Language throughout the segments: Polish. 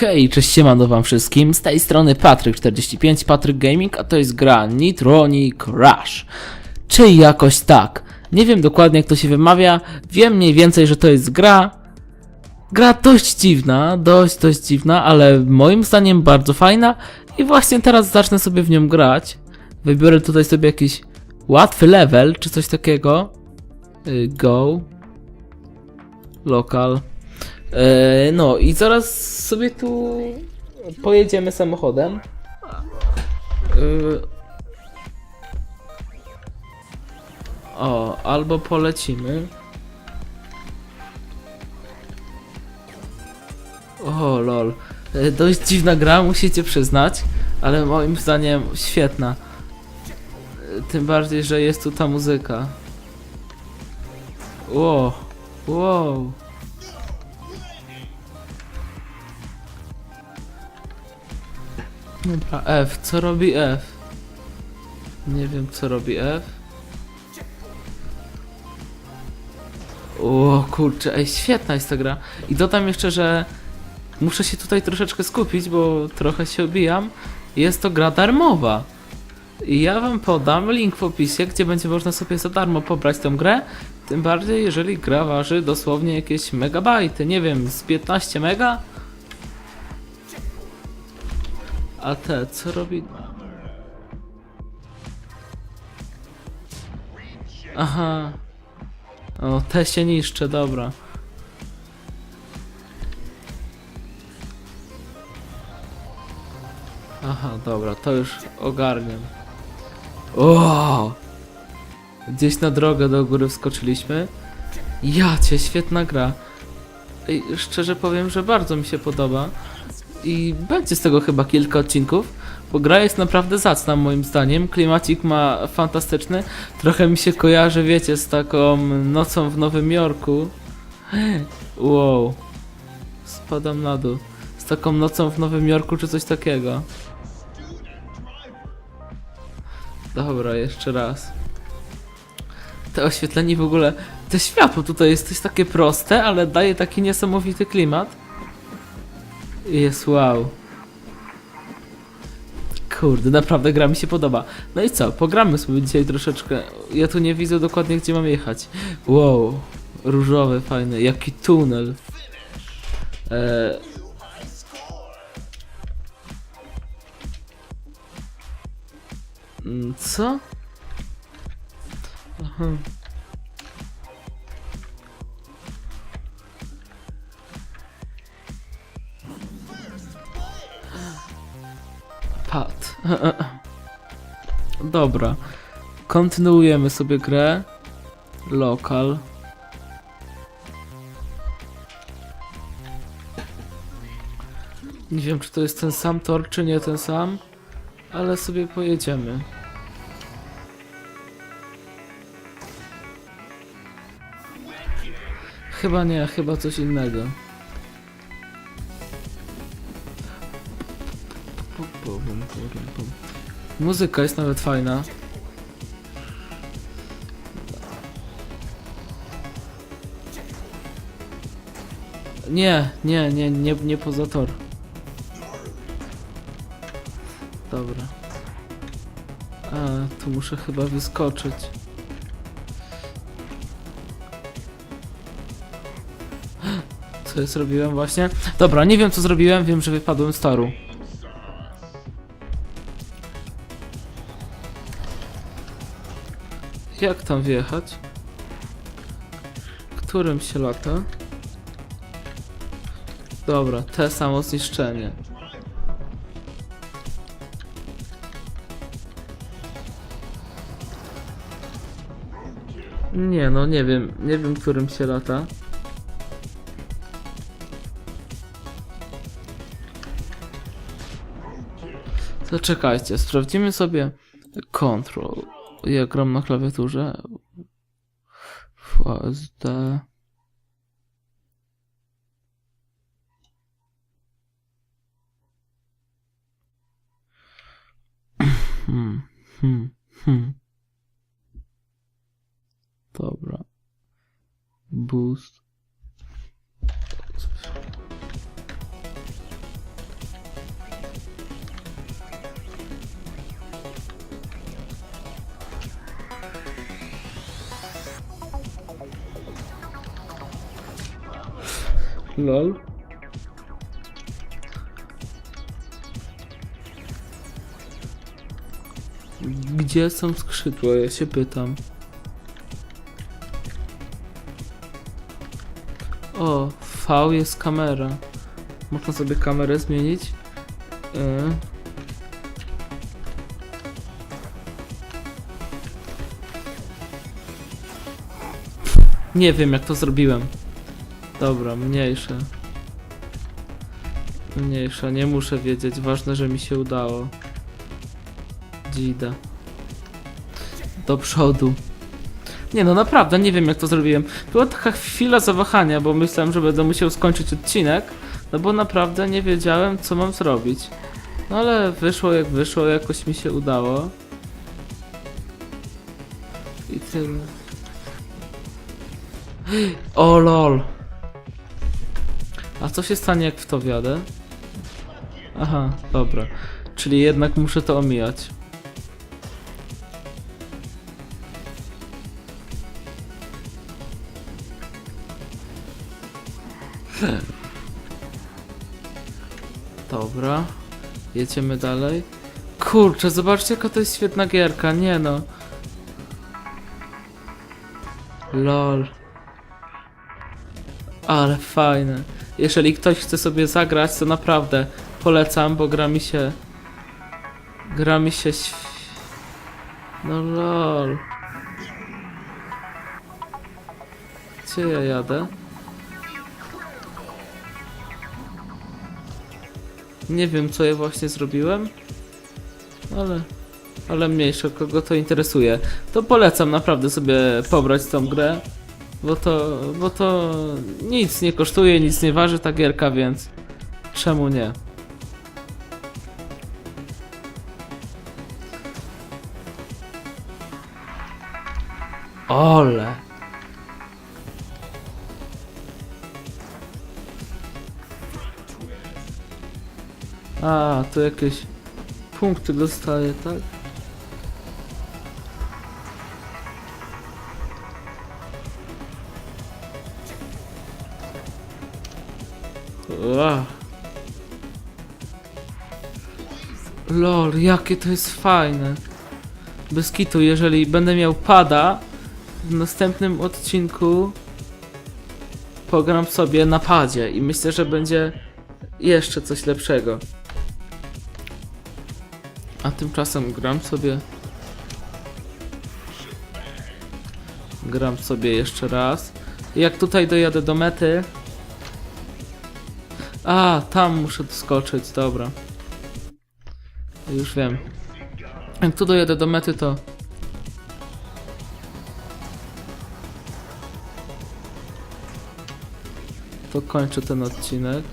Hej, cześć siemano wam wszystkim, z tej strony Patryk45, Patryk Gaming, a to jest gra Nitroni Crash. Czy jakoś tak. Nie wiem dokładnie jak to się wymawia, wiem mniej więcej, że to jest gra. Gra dość dziwna, dość, dość dziwna, ale moim zdaniem bardzo fajna i właśnie teraz zacznę sobie w nią grać. Wybiorę tutaj sobie jakiś łatwy level, czy coś takiego. Y, Go. Local. E, no i zaraz sobie tu pojedziemy samochodem. E, o, albo polecimy. O, lol. E, Dość dziwna gra, musicie przyznać, ale moim zdaniem świetna. Tym bardziej, że jest tu ta muzyka. Wow, wow. Dobra, F. Co robi F? Nie wiem, co robi F. O kurczę, ej, świetna jest ta gra. I dodam jeszcze, że muszę się tutaj troszeczkę skupić, bo trochę się obijam. Jest to gra darmowa. I ja wam podam link w opisie, gdzie będzie można sobie za darmo pobrać tę grę. Tym bardziej, jeżeli gra waży dosłownie jakieś megabajty, nie wiem, z 15 mega? A te, co robi? Aha. O, te się niszczy, dobra. Aha, dobra, to już ogarniam. O! Gdzieś na drogę do góry wskoczyliśmy. Jacie, świetna gra. Ej, szczerze powiem, że bardzo mi się podoba. I będzie z tego chyba kilka odcinków, bo gra jest naprawdę zacna moim zdaniem. Klimacik ma fantastyczny. Trochę mi się kojarzy, wiecie, z taką nocą w Nowym Jorku. Wow. Spadam na dół. Z taką nocą w Nowym Jorku czy coś takiego. Dobra, jeszcze raz. Te oświetlenie w ogóle, te światło tutaj jest coś takie proste, ale daje taki niesamowity klimat. Jest wow. Kurde, naprawdę gra mi się podoba. No i co, pogramy sobie dzisiaj troszeczkę. Ja tu nie widzę dokładnie gdzie mam jechać. Wow, różowy, fajny, jaki tunel. Eee... Co? Aha. Dobra. Kontynuujemy sobie grę. Lokal. Nie wiem, czy to jest ten sam tor, czy nie ten sam, ale sobie pojedziemy. Chyba nie, chyba coś innego. Muzyka jest nawet fajna. Nie, nie, nie, nie, nie poza tor. Dobra. A, tu muszę chyba wyskoczyć. Co ja zrobiłem właśnie? Dobra, nie wiem co zrobiłem, wiem, że wypadłem z toru. Jak tam wjechać? Którym się lata? Dobra, te samo zniszczenie. Nie no, nie wiem, nie wiem którym się lata. To czekajcie, sprawdzimy sobie control. Ja gram na klawiaturze. VSD. Hmm, hmm, hmm. Dobra. Boost. Lol. Gdzie są skrzydła? Ja się pytam. O, V jest kamera. Można sobie kamerę zmienić. Yy. Nie wiem jak to zrobiłem. Dobra, mniejsze. Mniejsza, nie muszę wiedzieć. Ważne, że mi się udało. Dzida. Do przodu. Nie no, naprawdę, nie wiem jak to zrobiłem. Była taka chwila zawahania, bo myślałem, że będę musiał skończyć odcinek. No bo naprawdę nie wiedziałem, co mam zrobić. No ale wyszło jak wyszło, jakoś mi się udało. I tyle. O lol. A co się stanie jak w to wjadę? Aha, dobra. Czyli jednak muszę to omijać. Dobra. Jedziemy dalej. Kurczę, zobaczcie jaka to jest świetna gierka, nie no. LOL. Ale fajne. Jeżeli ktoś chce sobie zagrać, to naprawdę polecam, bo gra mi się... Gra mi się... No lol. Gdzie ja jadę? Nie wiem, co ja właśnie zrobiłem, ale... Ale mniejsze, kogo to interesuje. To polecam naprawdę sobie pobrać tą grę. Bo to, bo to nic nie kosztuje, nic nie waży ta gierka, więc czemu nie? Ole! A, tu jakieś punkty dostaję, tak? Lol, jakie to jest fajne. Bez kitu, jeżeli będę miał pada, w następnym odcinku pogram sobie na padzie i myślę, że będzie jeszcze coś lepszego. A tymczasem gram sobie. Gram sobie jeszcze raz. Jak tutaj dojadę do mety, a, tam muszę doskoczyć, dobra. Już wiem. Jak tu dojadę do mety, to... To kończę ten odcinek.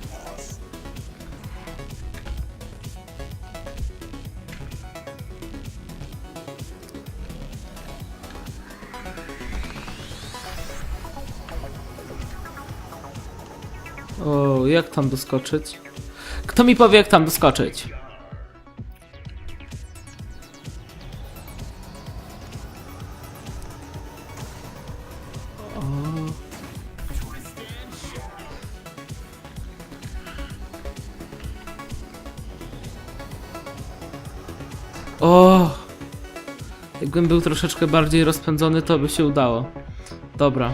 Jak tam doskoczyć? Kto mi powie, jak tam doskoczyć? O. o! Jakbym był troszeczkę bardziej rozpędzony, to by się udało. Dobra.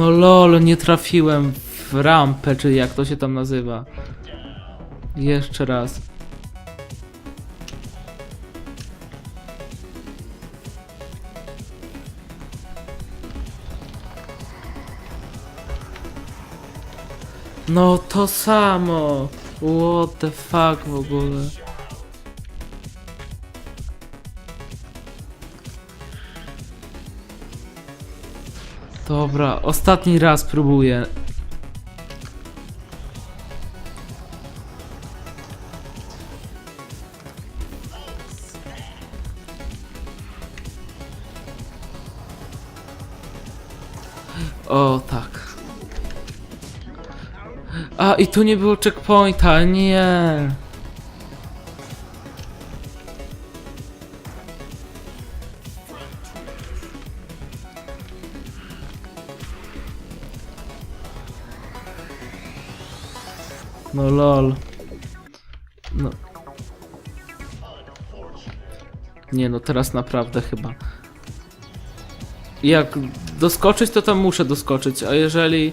No lol, nie trafiłem w rampę, czy jak to się tam nazywa. Jeszcze raz. No to samo. What the fuck w ogóle. Dobra, ostatni raz próbuję. O, tak. A, i tu nie było checkpointa, nie. No lol. No. Nie no, teraz naprawdę chyba. Jak doskoczyć, to tam muszę doskoczyć, a jeżeli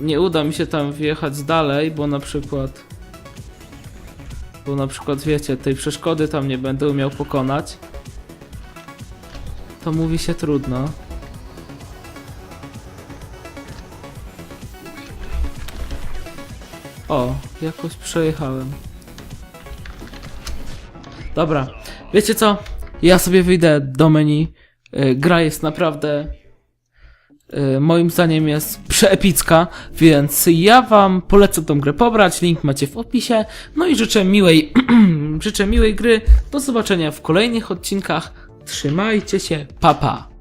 nie uda mi się tam wjechać dalej, bo na przykład... Bo na przykład, wiecie, tej przeszkody tam nie będę umiał pokonać, to mówi się trudno. O, jakoś przejechałem. Dobra, wiecie co? Ja sobie wyjdę do menu. Y, Gra jest naprawdę y, moim zdaniem jest przeepicka, więc ja wam polecę tą grę pobrać, link macie w opisie. No i życzę miłej, życzę miłej gry. Do zobaczenia w kolejnych odcinkach. Trzymajcie się, papa. Pa.